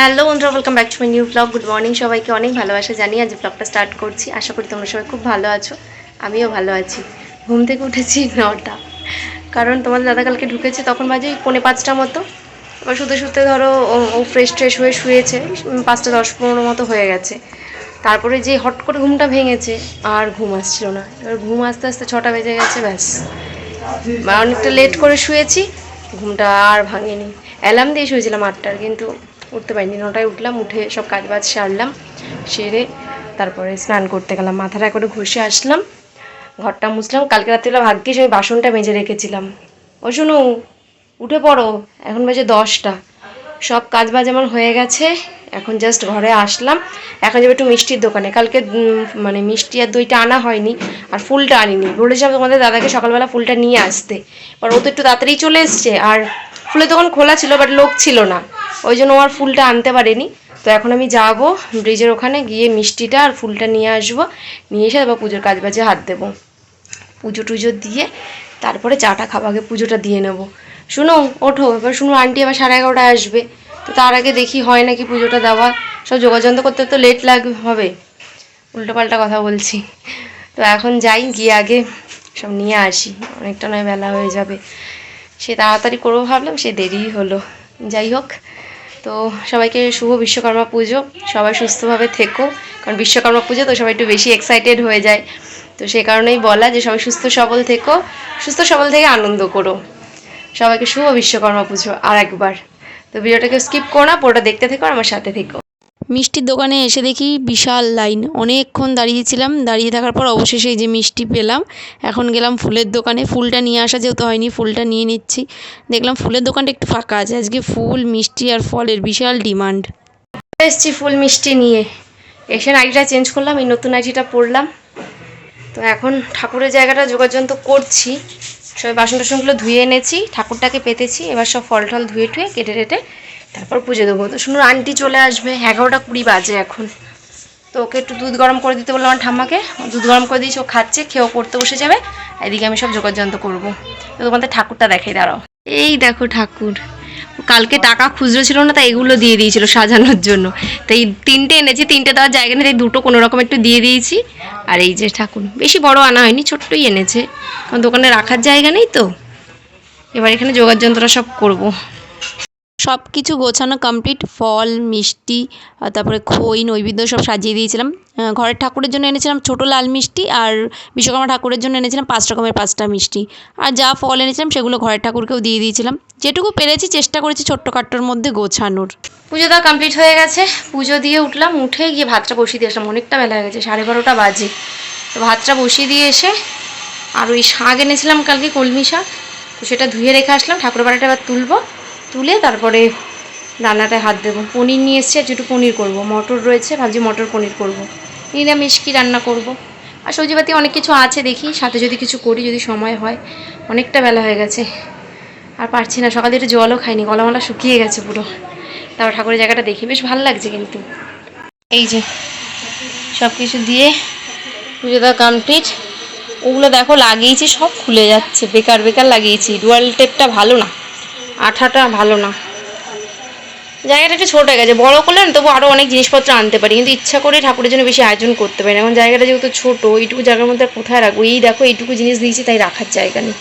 Hello বন্ধুরা welcome back to my new blog good morning সবাইকে অনেক ভালোবাসা জানিয়ে আজ ব্লগটা স্টার্ট করছি। আশা করি তোমরা সবাই খুব ভালো আছো, আমিও ভালো আছি। ঘুম থেকে উঠেছি নটা। কারণ তোমাদের দাদা কালকে ঢুকেছে, তখন বাজে পৌনে পাঁচটা মতো। এবার শুতে শুতে ধরো ও- ফ্রেশ ট্রেশ হয়ে শুয়েছে পাঁচটা দশ পনেরো মতো হয়ে গেছে। তারপরে যে হট করে ঘুমটা ভেঙেছে, আর ঘুম আসছিল না। এবার ঘুম আস্তে আস্তে ছটা বেজে গেছে, ব্যাস। অনেকটা লেট করে শুয়েছি, ঘুমটা আর ভাঙেনি। অ্যালার্ম দিয়ে শুয়েছিলাম আটটার, কিন্তু উঠতে পারিনি। নটায় উঠলাম, উঠে সব কাজ বাজ সারলাম, সেরে তারপরে স্নান করতে গেলাম। মাথাটা করে ঘষে আসলাম, ঘরটা মুছলাম। কালকে রাত্রিবেলা ভাগ্যিস ওই বাসনটা মেজে রেখেছিলাম। ও শুনু, উঠে পড়ো, এখন বাজে দশটা। সব কাজ বাজ আমার হয়ে গেছে, এখন জাস্ট ঘরে আসলাম। এখন যাবে একটু মিষ্টির দোকানে। কালকে মানে মিষ্টি আর দইটা আনা হয়নি, আর ফুলটা আনিনি। বলেছিলাম তোমাদের দাদাকে সকালবেলা ফুলটা নিয়ে আসতে। এবার ও তো একটু তাড়াতাড়ি চলে এসছে, আর ফুলের দোকান খোলা ছিল বাট লোক ছিল না। ওই জন্য আমার ফুলটা আনতে পারেনি। তো এখন আমি যাব ব্রিজের ওখানে, গিয়ে মিষ্টিটা আর ফুলটা নিয়ে আসব। নিয়ে এসে তারপর পুজোর কাজ বাজে হাত দেবো। পুজো টুজো দিয়ে তারপরে চাটা খাব, আগে পুজোটা দিয়ে নেব। শুনো, ওঠো, এবার শুনো, আন্টি আবার সাড়ে এগারোটায় আসবে। তো তার আগে দেখি হয় নাকি পুজোটা দেওয়া। সব যোগাযোগ করতে তো লেট লাগ, হবে। উল্টো পাল্টা কথা বলছি। তো এখন যাই, গিয়ে আগে সব নিয়ে আসি। অনেকটা নয় বেলা হয়ে যাবে। সে তাড়াতাড়ি করব ভাবলাম, সে দেরিই হলো। যাই হোক, তো সবাইকে শুভ বিশ্বকর্মা পুজো। সবাই সুস্থভাবে থেকো, কারণ বিশ্বকর্মা পুজো তো সবাই একটু বেশি এক্সাইটেড হয়ে যায়। তো সে কারণেই বলা যে, সবাই সুস্থ সবল থেকো, সুস্থ সবল থেকে আনন্দ করো। সবাইকে শুভ বিশ্বকর্মা পুজো আর একবার তো ভিডিওটাকে স্কিপ করো না, পুরোটা দেখতে থেকো আমার সাথে থেকো। মিষ্টির দোকানে এসে দেখি বিশাল লাইন। অনেকক্ষণ দাঁড়িয়েছিলাম। দাঁড়িয়ে থাকার পর অবশেষে যে মিষ্টি পেলাম। এখন গেলাম ফুলের দোকানে। ফুলটা নিয়ে আসা যেহেতু হয়নি, ফুলটা নিয়ে নিচ্ছি। দেখলাম ফুলের দোকানটা একটু ফাঁকা আছে। আজকে ফুল, মিষ্টি আর ফলের বিশাল ডিমান্ড। এসছি ফুল, মিষ্টি নিয়ে। এসে নাইটিটা চেঞ্জ করলাম, এই নতুন নাইটিটা পরলাম। তো এখন ঠাকুরের জায়গাটা যোগাযোগ তো করছি। সবাই বাসন টাসনগুলো ধুয়ে এনেছি, ঠাকুরটাকে পেতেছি। এবার সব ফল টল ধুয়ে টুয়ে কেটে টেটে তারপর পুজো দেবো। তো শুনুন, আন্টি চলে আসবে, এগারোটা কুড়ি বাজে এখন। তো ওকে একটু দুধ গরম করে দিতে বললাম আমার ঠাম্মাকে। দুধ গরম করে দিয়েছি, ও খাচ্ছে, খেয়েও পড়তে বসে যাবে। এদিকে আমি সব যোগাযন্ত করব। তো তোমাদের ঠাকুরটা দেখাই, দাঁড়াও। এই দেখো ঠাকুর। কালকে টাকা খুচরো ছিল না, তাই এগুলো দিয়ে দিয়েছিল সাজানোর জন্য। তাই তিনটে এনেছি, তিনটে দেওয়ার জায়গা নেই, তাই দুটো কোনো রকম একটু দিয়ে দিয়েছি। আর এই যে ঠাকুর, বেশি বড় আনা হয়নি, ছোট্টই এনেছে। কারণ দোকানে রাখার জায়গা নেই তো। এবার এখানে যোগার যন্ত্রটা সব করব। সব কিছু গোছানো কমপ্লিট ফল, মিষ্টি তারপরে খই, নৈবেদ্য সব সাজিয়ে দিয়েছিলাম। ঘরের ঠাকুরের জন্য এনেছিলাম ছোটো লাল মিষ্টি আর বিশ্বকর্মা ঠাকুরের জন্য এনেছিলাম পাঁচ রকমের পাঁচটা মিষ্টি। আর যা ফল এনেছিলাম সেগুলো ঘরের ঠাকুরকেও দিয়ে দিয়েছিলাম। যেটুকু পেরেছি চেষ্টা করেছি ছোট্ট কাট্টোর মধ্যে গোছানোর। পুজো দেওয়া কমপ্লিট হয়ে গেছে। পুজো দিয়ে উঠলাম, উঠে গিয়ে ভাতটা বসিয়ে দিয়ে আসলাম। অনেকটা বেলা হয়ে গেছে, সাড়ে বারোটা বাজে। তো ভাতটা বসিয়ে দিয়ে এসে আর ওই শাক এনেছিলাম কালকে কলমি শাক, তো সেটা ধুয়ে রেখে আসলাম। ঠাকুর বাড়িটা এবার তুলবো। তুলে তারপরে রান্নাটায় হাত দেবো। পনির নিয়ে এসছে একটু পনির করব। মটর রয়েছে, ভাবছি মটর পনির করব। নিরামিষ কি রান্না করব? আর সবজিপাতি অনেক কিছু আছে দেখি, সাথে যদি কিছু করি, যদি সময় হয়। অনেকটা বেলা হয়ে গেছে। আর পারছি না, সকালে একটু জলও খাইনি, গলামালা শুকিয়ে গেছে পুরো। তারপর ঠাকুরের জায়গাটা দেখি, বেশ ভালো লাগছে কিন্তু। এই যে সব কিছু দিয়ে পুজো দেওয়া কমপ্লিট ওগুলো দেখো, লাগিয়েছি, সব খুলে যাচ্ছে। বেকার বেকার লাগিয়েছি। ডুয়াল টেপটা ভালো না। আঠাটা ভালো না। জায়গাটা একটু ছোটো হয়ে গেছে। বড় করলে না তবু আরও অনেক জিনিসপত্র আনতে পারি। কিন্তু ইচ্ছা করে ঠাকুরের জন্য বেশি আয়োজন করতে পারি না। এখন জায়গাটা যেহেতু ছোটো, এইটুকু জায়গার মধ্যে কোথায় রাখব? এই দেখো, এইটুকু জিনিস দিয়েছি তাই রাখার জায়গা নেই।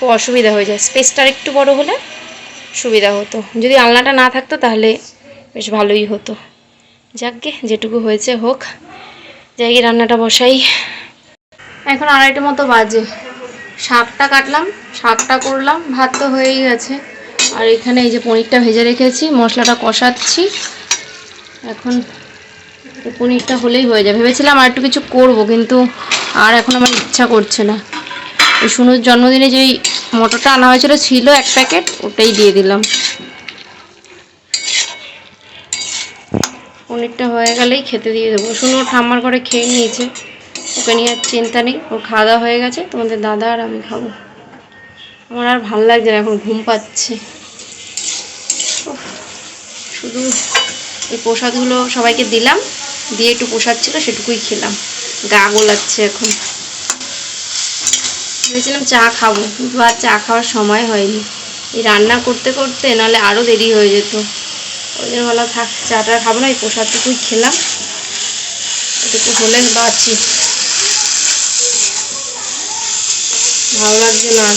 খুব অসুবিধা হয়ে যায়। স্পেসটা একটু বড় হলে সুবিধা হতো। যদি আলনাটা না থাকতো তাহলে বেশ ভালোই হতো। যাকগে, যেটুকু হয়েছে হোক। যাই, রান্নাটা বসাই। এখন আড়াইটে মতো বাজে। শাকটা কাটলাম, শাকটা করলাম, ভাত তো হয়েই গেছে। আর এখানে এই যে পনিরটা ভেজে রেখেছি, মশলাটা কষাচ্ছি। এখন পনিরটা হলেই হয়ে যাবে ভেবেছিলাম আর একটু কিছু করব, কিন্তু আর এখন আমার ইচ্ছা করছে না। ওই সুনুর জন্মদিনে যেই মটরটা আনা হয়েছিল, ছিল এক প্যাকেট, ওটাই দিয়ে দিলাম। পনিরটা হয়ে গেলেই খেতে দিয়ে দেবো। শুনো ঠাম্মার ঘরে খেয়ে নিয়েছে। ওকে নিয়ে আর চিন্তা নেই, ওর খাওয়া হয়ে গেছে। তোমাদের দাদা আর আমি খাব। আমার আর ভালো লাগছে না, এখন ঘুম পাচ্ছে। শুধু এই প্রসাদগুলো সবাইকে দিলাম, দিয়ে একটু প্রসাদ ছিল সেটুকুই খেলাম। গা গোলাচ্ছে এখন। ভেবেছিলাম চা খাব, কিন্তু আর চা খাওয়ার সময় হয়নি। এই রান্না করতে করতে নাহলে আরও দেরি হয়ে যেত। ওই জন্য বললাম থাক, চাটা খাব না, এই প্রসাদটুকুই খেলাম। এটুকু হলে বাঁচি। ভালো লাগছে না।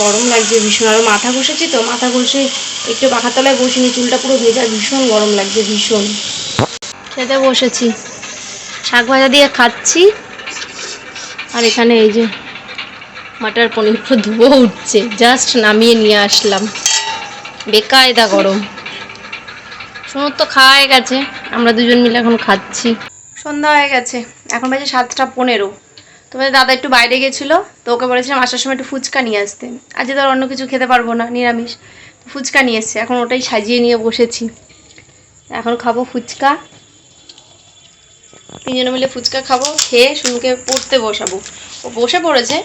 গরম লাগছে ভীষণ। আর মাথা ঘষেছি তো মাথা ঘষে একটু পাখার তলায় বসিনি চুলটা পুরো ভেজা ভীষণ গরম লাগছে ভীষণ। খেতে বসেছি। শাক ভাজা দিয়ে খাচ্ছি। আর এখানে এই যে মাটার পনির পুরো ধুবো উঠছে জাস্ট নামিয়ে নিয়ে আসলাম। বেকায়দা গরম। সমুদ্র তো খাওয়া হয়ে গেছে আমরা দুজন মিলে এখন খাচ্ছি। সন্ধ্যা হয়ে গেছে এখন বাজে সাতটা পনেরো। তোমাদের দাদা একটু বাইরে গেছিল, তো ওকে বলেছিলাম আসার সময় একটু ফুচকা নিয়ে আসতে। আজকে ধর অন্য কিছু খেতে পারব না, নিরামিষ ফুচকা নিয়ে এসছে। এখন ওটাই সাজিয়ে নিয়ে বসেছি। এখন খাব ফুচকা। তিনজনে মিলে ফুচকা খাব, খেয়ে শুনুকে পড়তে বসাবো। ও বসে পড়েছে।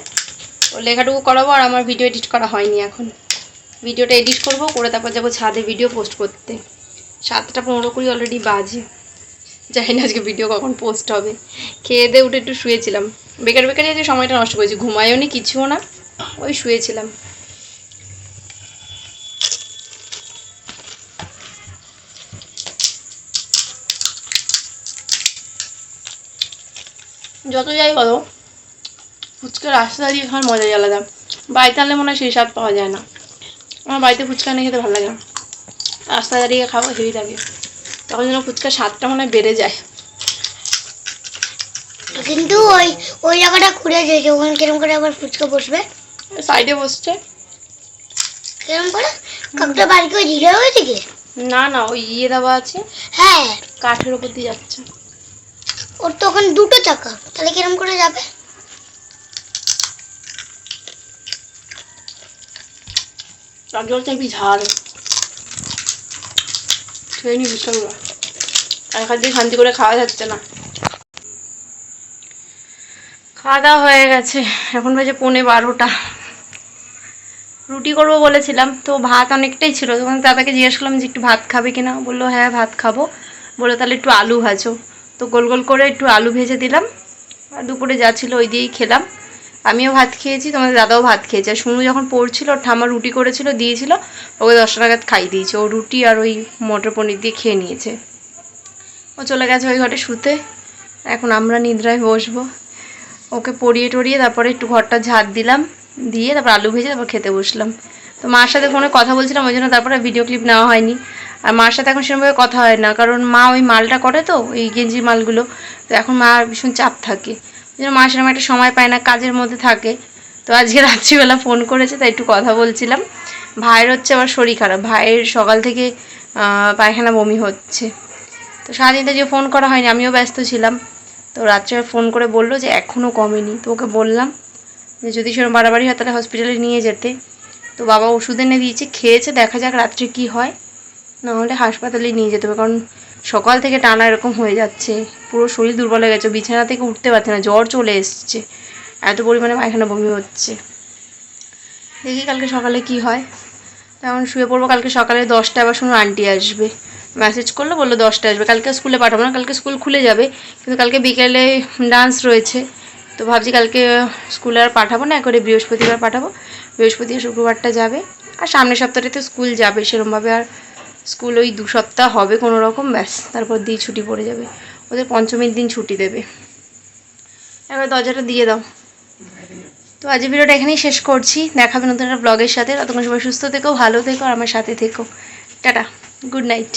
ও লেখাটুকু করাবো আর আমার ভিডিও এডিট করা হয়নি এখন। ভিডিওটা এডিট করব, করে তারপর যাব ছাদে ভিডিও পোস্ট করতে। সাতটা পনেরো কুড়ি অলরেডি বাজে। জানি না আজকে ভিডিও কখন পোস্ট হবে। খেয়ে দিয়ে উঠে একটু শুয়েছিলাম। বেকার বেকারই আজকে সময়টা নষ্ট করেছি, ঘুমায়ও নি, কিছুও না, ওই শুয়েছিলাম। যত যাই বলো ফুচকা রাস্তা দিয়ে খাওয়ার মজাই আলাদা। বাড়িতে আনলে মনে হয় সেই স্বাদ পাওয়া যায় না। আমার বাড়িতে ফুচকা নিয়ে খেতে ভালো লাগে রাস্তা দাঁড়িয়ে খাব, হেভি লাগে। তখন যেন ফুচকার স্বাদটা মনে বেড়ে যায়। কিন্তু ওই ওই জায়গাটা খুঁড়ে দিয়েছে ওখানে কিরম করে আবার ফুচকা বসবে? সাইডে বসছে। কিরম করে? কাকটা বাড়ি করে ঝিলে হয়েছে কি না না ওই ইয়ে দেওয়া আছে। হ্যাঁ। কাঠের ওপর দিয়ে যাচ্ছে। ওর তো ওখানে দুটো চাকা তাহলে কিরম করে যাবে? জলটা কি ঝাল খেয়ে নি ফুচকাগুলো আর এখান দিয়ে শান্তি করে খাওয়া যাচ্ছে না খাওয়া দাওয়া হয়ে গেছে। এখন বাজে পৌনে বারোটা। রুটি করব বলেছিলাম। তো ভাত অনেকটাই ছিল। তখন দাদাকে জিজ্ঞেস করলাম যে, একটু ভাত খাবে কিনা? বলল হ্যাঁ ভাত খাব। বলল, তাহলে একটু আলু ভাজো। তো গোল গোল করে একটু আলু ভেজে দিলাম। আর দুপুরে যা ছিল ওই দিয়েই খেলাম। আমিও ভাত খেয়েছি, তোমাদের দাদাও ভাত খেয়েছে। আর শুনু যখন পড়ছিল, ওর ঠাম্মা রুটি করেছিল, দিয়েছিল, ওকে দশটা নাগাদ খাই দিয়েছে। ও রুটি আর ওই মটর পনির দিয়ে খেয়ে নিয়েছে। ও চলে গেছে ওই ঘরে শুতে। এখন আমরা নিদ্রায় বসবো। ওকে পরিয়ে টরিয়ে তারপরে একটু ঘরটা ঝাড় দিলাম, দিয়ে তারপর আলু ভেজে তারপর খেতে বসলাম। তো মার সাথে ফোনে কথা বলছিলাম, ওই জন্য তারপরে ভিডিও ক্লিপ নেওয়া হয়নি। আর মার সাথে এখন সেরকমভাবে কথা হয় না, কারণ মা ওই মালটা করে তো, ওই গেঞ্জি মালগুলো। তো এখন মা ভীষণ চাপ থাকে। জন্য মা সেরকম একটা সময় পায় না, কাজের মধ্যে থাকে। তো আজকে রাত্রিবেলা ফোন করেছে, তাই একটু কথা বলছিলাম। ভাইয়ের হচ্ছে আবার শরীর খারাপ। ভাইয়ের সকাল থেকে পায়খানা বমি হচ্ছে। তো সারাদিনটা যে ফোন করা হয়নি, আমিও ব্যস্ত ছিলাম। তো রাত্রে ফোন করে বলল যে এখনও কমেনি। তো ওকে বললাম যে যদি সেরকম বাড়াবাড়ি হয়, তাহলে হসপিটালে নিয়ে যেতে। তো বাবা ওষুধ এনে দিয়েছে, খেয়েছে, দেখা যাক রাত্রে কি হয়। নাহলে হাসপাতালে নিয়ে যেতে হবে, কারণ সকাল থেকে টানা এরকম হয়ে যাচ্ছে। পুরো শরীর দুর্বল হয়ে গেছে, বিছানা থেকে উঠতে পারছে না, জ্বর চলে এসছে। এত পরিমাণে পায়খানা বমি হচ্ছে। দেখি কালকে সকালে কি হয়। তেমন শুয়ে পড়ব, কালকে সকালে দশটা আবার শুনুন আন্টি আসবে। মেসেজ করল, বলল দশটা আসবে। কালকে স্কুলে পাঠাবো না, কালকে স্কুল খুলে যাবে, কিন্তু কালকে বিকেলে ডান্স রয়েছে। তো ভাবছি কালকে স্কুলে আর পাঠাবো না করে বৃহস্পতিবার পাঠাবো। বৃহস্পতিবার শুক্রবারটা যাবে। আর সামনের সপ্তাহে তো স্কুল যাবে, সেরমভাবে আর স্কুল ওই দু সপ্তাহ হবে কোনো রকম ব্যাস, তারপর দিয়ে ছুটি পড়ে যাবে। ওদের পঞ্চমীর দিন ছুটি দেবে। এবার দরজাটা দিয়ে দাও। তো আজ ভিডিওটা এখানেই শেষ করছি। দেখাবে নতুন একটা ব্লগের সাথে। ততক্ষণ সবাই সুস্থ থেকো, ভালো থেকো, আর আমার সাথে থেকো। Tata good night